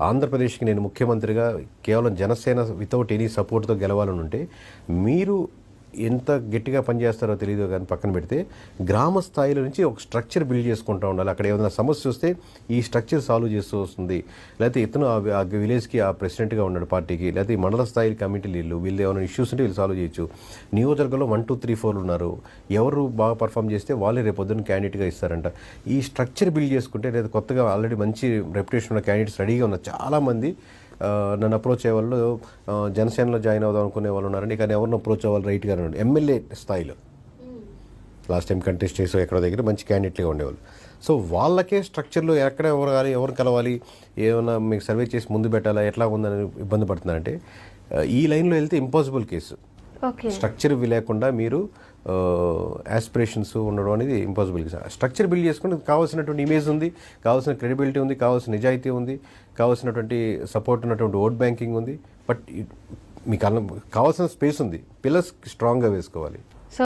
ఆంధ్రప్రదేశ్కి నేను ముఖ్యమంత్రిగా కేవలం జనసేన వితౌట్ ఎనీ సపోర్ట్తో గెలవాలని ఉంటే మీరు ఎంత గట్టిగా పనిచేస్తారో తెలియదు కానీ పక్కన పెడితే గ్రామ స్థాయిలో నుంచి ఒక స్ట్రక్చర్ బిల్డ్ చేసుకుంటూ ఉండాలి. అక్కడ ఏదైనా సమస్య వస్తే ఈ స్ట్రక్చర్ సాల్వ్ చేస్తూ వస్తుంది. లేకపోతే ఇతను ఆ విలేజ్కి ఆ ప్రెసిడెంట్గా ఉన్నాడు పార్టీకి. లేకపోతే ఈ మండల స్థాయి కమిటీలు వీళ్ళు వీళ్ళు ఏమైనా ఇష్యూస్ ఉంటే వీళ్ళు సాల్వ్ చేయొచ్చు. నియోజకవర్గంలో వన్ టూ త్రీ ఫోర్లు ఉన్నారు. ఎవరు బాగా పర్ఫామ్ చేస్తే వాళ్ళే రేపొద్దున క్యాండిడేట్గా ఇస్తారంట. ఈ స్ట్రక్చర్ బిల్డ్ చేసుకుంటే లేదా కొత్తగా ఆల్రెడీ మంచి రెప్యుటేషన్ ఉన్న క్యాండిడేట్స్ రెడీగా ఉన్న చాలామంది నన్ను అప్రోచ్ అయ్యే వాళ్ళు జనసేనలో జాయిన్ అవుదాం అనుకునే వాళ్ళు ఉన్నారండి. కానీ ఎవరిని అప్రోచ్ అవ్వాలి? రైట్గా ఉన్నాడు ఎమ్మెల్యే స్థాయిలో. లాస్ట్ టైం కంటెస్ట్ చేసి ఎక్కడో దగ్గర మంచి క్యాండిడేట్గా ఉండేవాళ్ళు. సో వాళ్ళకే స్ట్రక్చర్లో ఎక్కడ ఎవరు కానీ ఎవరు కలవాలి ఏమైనా మీకు సర్వే చేసి ముందు పెట్టాలా ఎట్లా ఉందని ఇబ్బంది పడుతున్నారంటే ఈ లైన్లో వెళ్తే ఇంపాసిబుల్ కేసు. స్ట్రక్చర్ ఇవి లేకుండా మీరు యాస్పిరేషన్స్ ఉండడం అనేది ఇంపాసిబుల్ స్ట్రక్చర్ బిల్డ్ చేసుకుంటే కావాల్సినటువంటి ఇమేజ్ ఉంది కావాల్సిన క్రెడిబిలిటీ ఉంది కావాల్సిన నిజాయితీ ఉంది కావాల్సినటువంటి సపోర్ట్ ఉన్నటువంటి ఓట్ బ్యాంకింగ్ ఉంది బట్ మీకు అన్న కావాల్సిన స్పేస్ ఉంది. పిల్లర్స్ స్ట్రాంగ్గా వేసుకోవాలి.